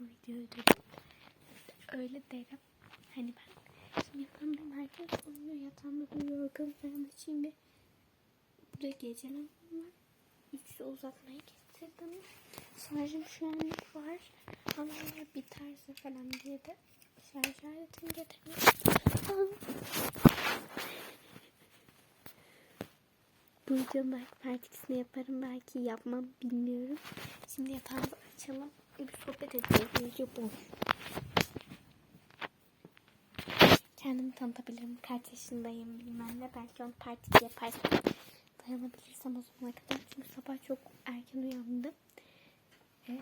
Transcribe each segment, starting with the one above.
bu videoyu durun. Öyle derim. Hani ben şimdi yatamda herkes uyuyor yatağımda uyuyor yorganı falan açayım bir. Burada gece lambam var. Üçlü uzatmaya getirdim. Şarjım şu anlık var. Ama biterse falan diye de şarj aletini getirdim. Bu videonun belki partikisini yaparım belki yapmam bilmiyorum. Şimdi yatağımızı açalım. Bir sohbet edeceğiz. Video boş. Kendimi tanıtabilirim. Kaç yaşındayım bilmem ne. Belki onu partisi yaparsam dayanabilirsem o zamana kadar. Çünkü sabah çok erken uyandım. Ve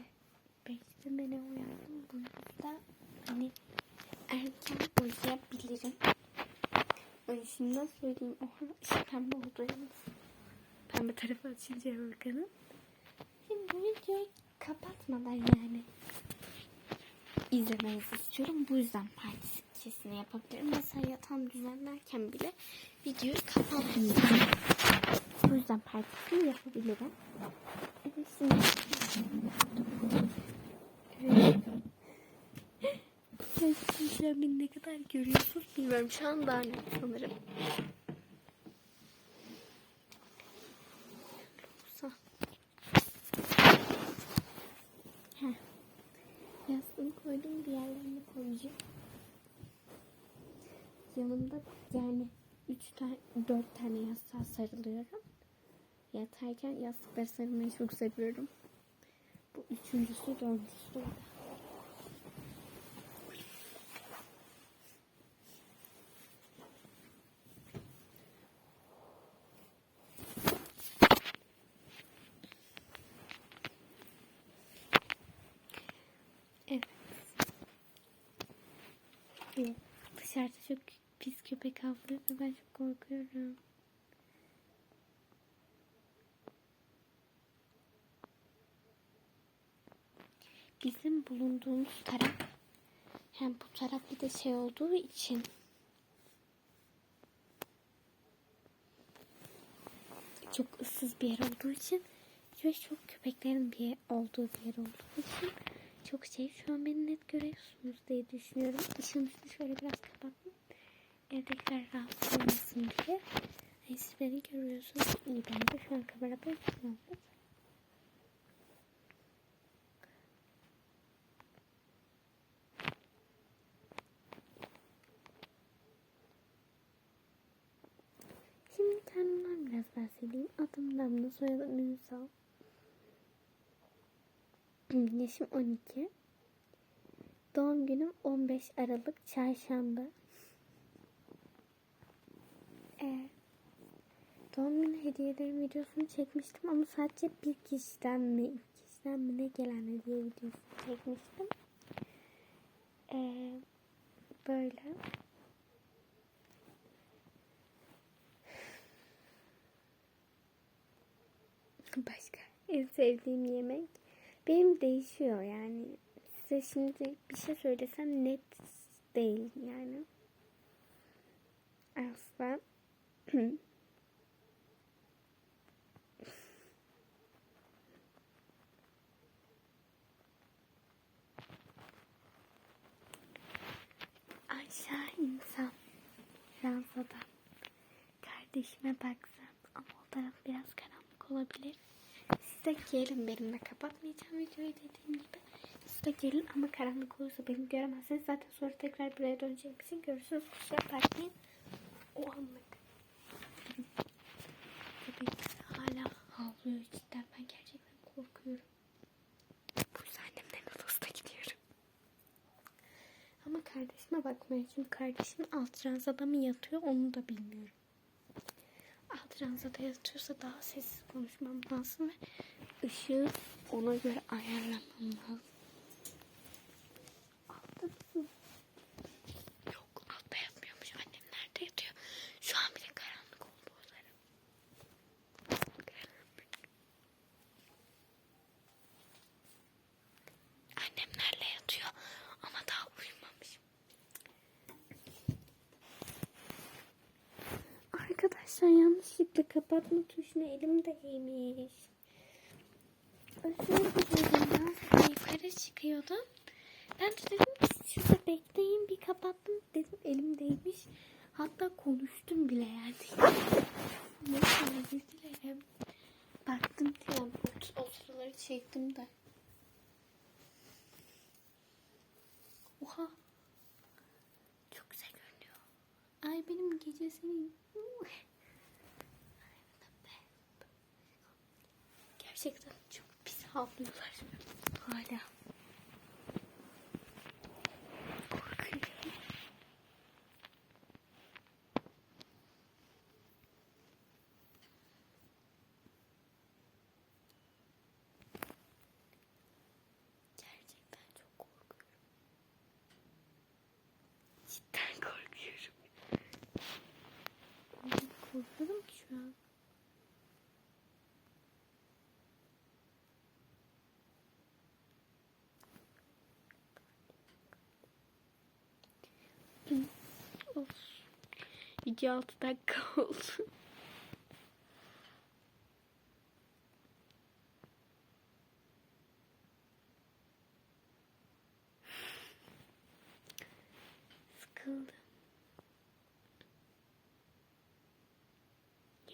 beşte beni uyandım. Bu yüzden hani erken uyuyabilirim. Nasıl söyleyeyim? Oha işte pembe oldu yalnız. Pembe tarafı açınca yorganın. Şimdi bu videoyu kapatmadan yani izlemenizi istiyorum. Bu yüzden partisini yapabilirim. Mesela yatağım düzenlerken bile videoyu kapatmayacağım. Bu yüzden partisini yapabilirim. Evet şimdi. Evet. Sen ne kadar görüyorsun bilmiyorum. Şu an daha net sanırım. Koydum diğerlerini koyacağım. Yanımda yani üç tane, dört tane yastığa sarılıyorum. Yatarken yastıklara sarılmayı çok seviyorum. Bu üçüncüsü, dördüncüsü de orada. Evet. Evet. Dışarıda çok pis köpek avlıyor ve ben çok korkuyorum. Bizim bulunduğumuz taraf hem bu taraf bir de şey olduğu için çok ıssız bir yer olduğu için ve çok köpeklerin bir olduğu bir yer olduğu için çok şey. Şu an beni net görüyorsunuz diye düşünüyorum. Işığın şöyle biraz kapattım. Evdekiler rahatsız olmasın diye. Hani siz beni görüyorsunuz. İyi bence şu an kamerada yapıyorsunuz. Şimdi kendimden biraz bahsedeyim. Adım Damla, soyadım Ünsal. Yaşım 12. Doğum günüm 15 Aralık Çarşamba. Ee, doğum günü hediyelerim videosunu çekmiştim ama sadece bir kişiden mi, iki kişiden mi ne gelen hediye videosu çekmiştim. Ee, böyle. Başka en sevdiğim yemek benim değişiyor yani. Size şimdi bir şey söylesem net değil yani. Asla. Aşağı insan. Ranzada. Kardeşime baksam ama o taraf biraz karanlık olabilir. Siz de gelin benimle kapatmayacağım videoyu dediğim gibi. Siz de gelin ama karanlık olursa beni göremezsiniz. Zaten sonra tekrar buraya döneceğim için görürsünüz. Kusura bakmayın. O anlık. Köpek hala havlıyor cidden. Ben gerçekten korkuyorum. Bu yüzden annemlerin odasına gidiyorum. Ama kardeşime bakmaya çünkü kardeşim alt ranzada mı yatıyor onu da bilmiyorum. Alt ranzada yatıyorsa daha sessiz konuşmam lazım ve ışığı ona göre ayarlamam lazım. Altta mısın? Yok altta yatmıyormuş. Annem nerede yatıyor? Şu an bile karanlık oldu o taraf. Karanlık. Annemlerle yatıyor ama daha uyumamış. Arkadaşlar yanlışlıkla kapatma tuşunu elimde yemiş. Özür dilerim. yapıyordum. Ben de dedim ki siz de bekleyin bir kapattım dedim elimdeymiş. Hatta konuştum bile yani. Özür dilerim. Baktım yani o, o sıraları çektim de. Oha. Çok güzel görünüyor. Ay benim gece Gerçekten çok pis havlıyorlar. Hala. Korkuyorum. Gerçekten çok korkuyorum. Cidden korkuyorum. Korkuyorum ki şu an. Video 6 dakika oldu.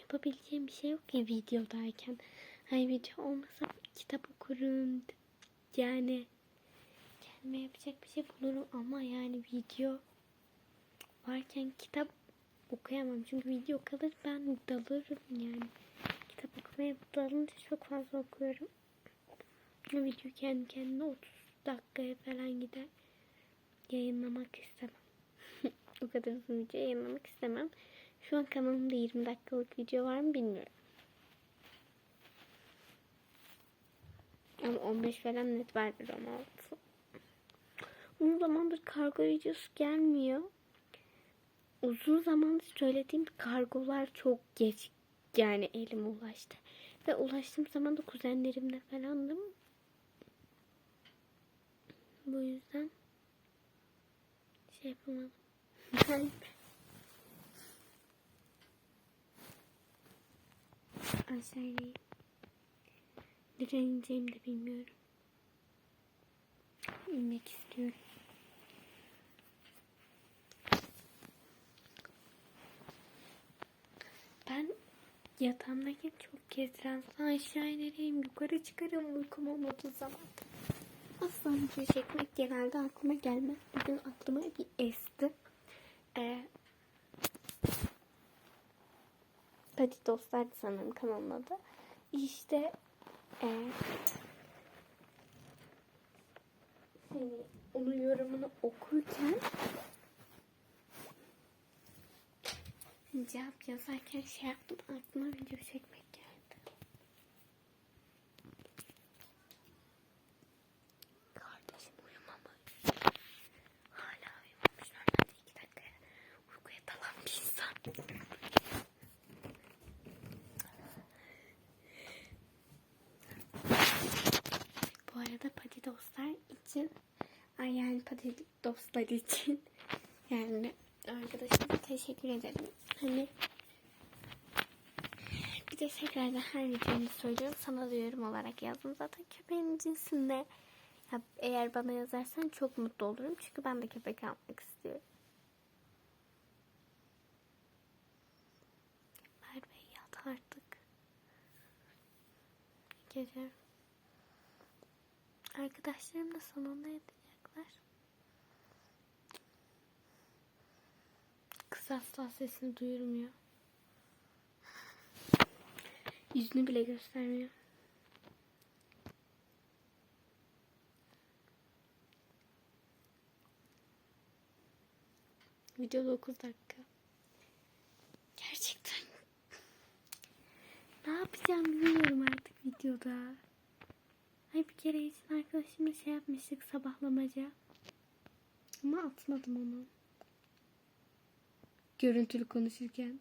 Yapabileceğim bir şey yok ya videodayken. Hay video olmasa kitap okurum. Yani kendime yapacak bir şey bulurum ama yani video varken kitap okuyamam. Çünkü video kalır ben dalırım yani. Kitap okumaya dalınca çok fazla okuyorum. Video kendi kendine 30 dakikaya falan gider. Yayınlamak istemem. o kadar uzun video yayınlamak istemem. Şu an kanalımda 20 dakikalık video var mı bilmiyorum. Ama 15 falan net vardır 16. Uzun zamandır kargo videosu gelmiyor. Uzun zamandır söylediğim kargolar çok geç yani elime ulaştı. Ve ulaştığım zaman da kuzenlerimle falandım. Bu yüzden şey yapamadım. Aşağı ineyim. Nereye ineceğimi de bilmiyorum. İnmek istiyorum. Ben yatağımdayken çok gezdiren aşağı inereyim yukarı çıkarım uykum olmadığı zaman. Asla video çekmek genelde aklıma gelmez. Bugün aklıma bir esti. Ee, Hadi dostlar sanırım kanalın adı. İşte e, hani onun yorumunu okurken cevap yazarken şey yaptım aklıma video çekmek geldi. Kardeşim uyumamış. Hala uyumamış. Normalde iki dakika uykuya dalan bir insan. Bu arada pati dostlar için ay yani pati dostlar için yani arkadaşıma teşekkür ederim. Hani bir de tekrardan her videomda söylüyorum. Sana da yorum olarak yazdım. Zaten köpeğin cinsinde ya eğer bana yazarsan çok mutlu olurum. Çünkü ben de köpek almak istiyorum. Merve yat artık. Geliyorum. Arkadaşlarım da salonda yatacaklar. Kız asla sesini duyurmuyor. Yüzünü bile göstermiyor. Video 9 dakika. Gerçekten. Ne yapacağım bilmiyorum artık videoda. Ay bir kere için arkadaşımla şey yapmıştık sabahlamaca. Ama atmadım onu. Görüntülü konuşurken.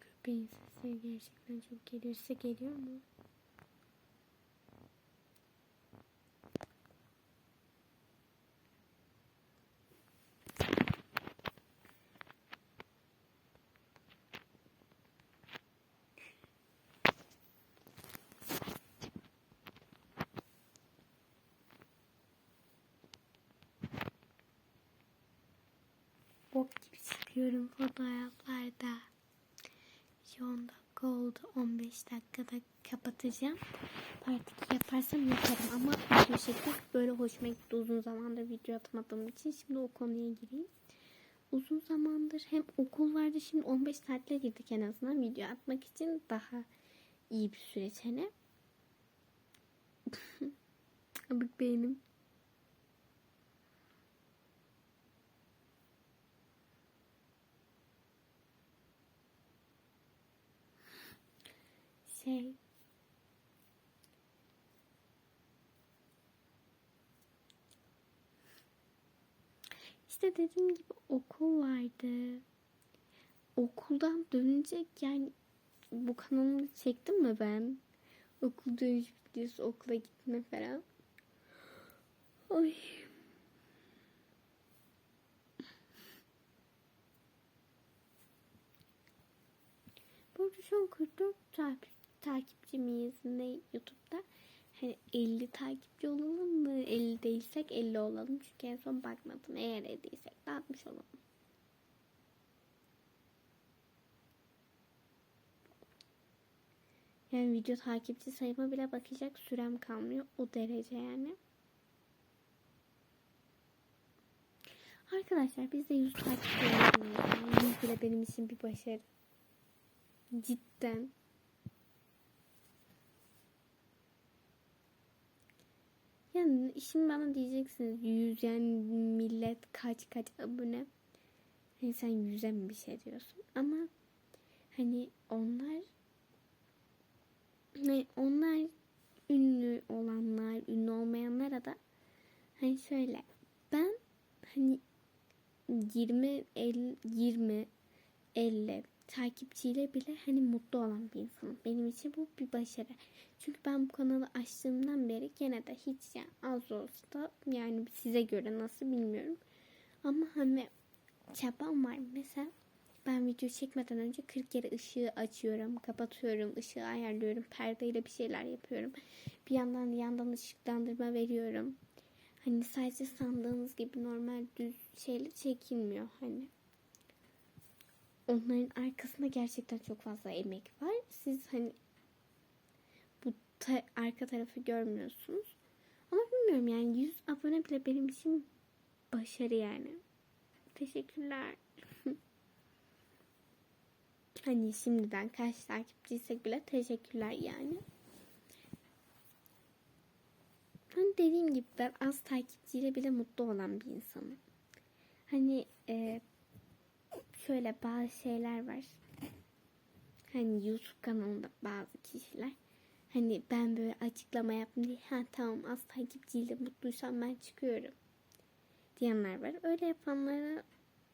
Köpeğin sesi gerçekten çok geliyor. Size geliyor mu? Bakıyorum fotoğraflarda. Şu 10 dakika oldu. 15 dakikada kapatacağım. 2 yaparsam yaparım ama video çekmek böyle hoşuma gitti. Uzun zamandır video atmadığım için şimdi o konuya gireyim. Uzun zamandır hem okul vardı şimdi 15 saatle girdik en azından video atmak için daha iyi bir süreç hani. Abik beynim. Şey İşte dediğim gibi okul vardı. Okuldan dönünce yani bu kanalımı çektim mi ben? Okul dönüş videosu, okula gitme falan. Ay. Bu arada şu an 44 takip, takipçi miyiz ne YouTube'da? Hani 50 takipçi olalım mı? 50 değilsek 50 olalım. Çünkü en son bakmadım. Eğer 50'yiysek de 60 olalım. Yani video takipçi sayıma bile bakacak sürem kalmıyor. O derece yani. Arkadaşlar biz de 100 takipçi olalım. Yani 100 bile benim için bir başarı. Cidden. Yani şimdi bana diyeceksiniz yüz millet kaç kaç abone. Hani sen yüze bir şey diyorsun? Ama hani onlar hani onlar ünlü olanlar, ünlü olmayanlara da hani şöyle ben hani 20 50 20 50 takipçiyle bile hani mutlu olan bir insanım. Benim için bu bir başarı. Çünkü ben bu kanalı açtığımdan beri gene de hiç yani az olsa da yani size göre nasıl bilmiyorum. Ama hani çabam var. Mesela ben video çekmeden önce 40 kere ışığı açıyorum, kapatıyorum, ışığı ayarlıyorum, perdeyle bir şeyler yapıyorum. Bir yandan yandan ışıklandırma veriyorum. Hani sadece sandığınız gibi normal düz şeyler çekilmiyor hani onların arkasında gerçekten çok fazla emek var. Siz hani bu ta- arka tarafı görmüyorsunuz. Ama bilmiyorum yani 100 abone bile benim için başarı yani. Teşekkürler. hani şimdiden kaç takipçiysek bile teşekkürler yani. Hani dediğim gibi ben az takipçiyle bile mutlu olan bir insanım. Hani e, şöyle bazı şeyler var. Hani YouTube kanalında bazı kişiler. Hani ben böyle açıklama yaptım diye ha tamam az takipçiyle mutluysam ben çıkıyorum diyenler var. Öyle yapanlara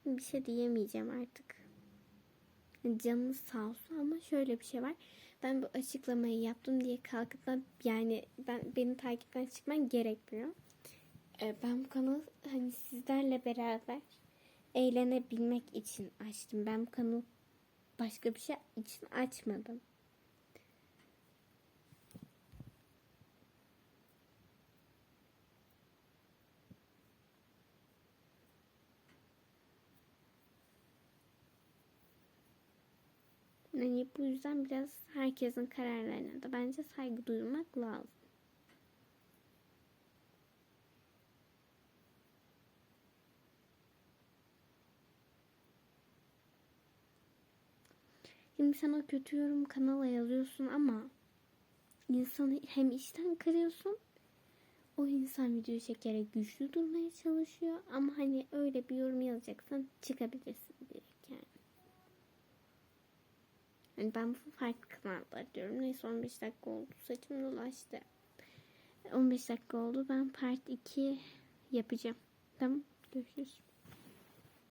bir şey diyemeyeceğim artık. Canınız sağ olsun ama şöyle bir şey var. Ben bu açıklamayı yaptım diye kalkıp da yani ben beni takipten çıkman gerekmiyor. Ee, ben bu kanalı hani sizlerle beraber eğlenebilmek için açtım. Ben bu kanalı başka bir şey için açmadım. Yani bu yüzden biraz herkesin kararlarına da bence saygı duymak lazım. Şimdi sen o kötü yorum kanala yazıyorsun ama insanı hem işten kırıyorsun o insan video çekerek güçlü durmaya çalışıyor ama hani öyle bir yorum yazacaksan çıkabilirsin direkt yani. Yani ben bu farklı kanallar diyorum. Neyse 15 dakika oldu. Saçım dolaştı. 15 dakika oldu. Ben part 2 yapacağım. Tamam. Görüşürüz.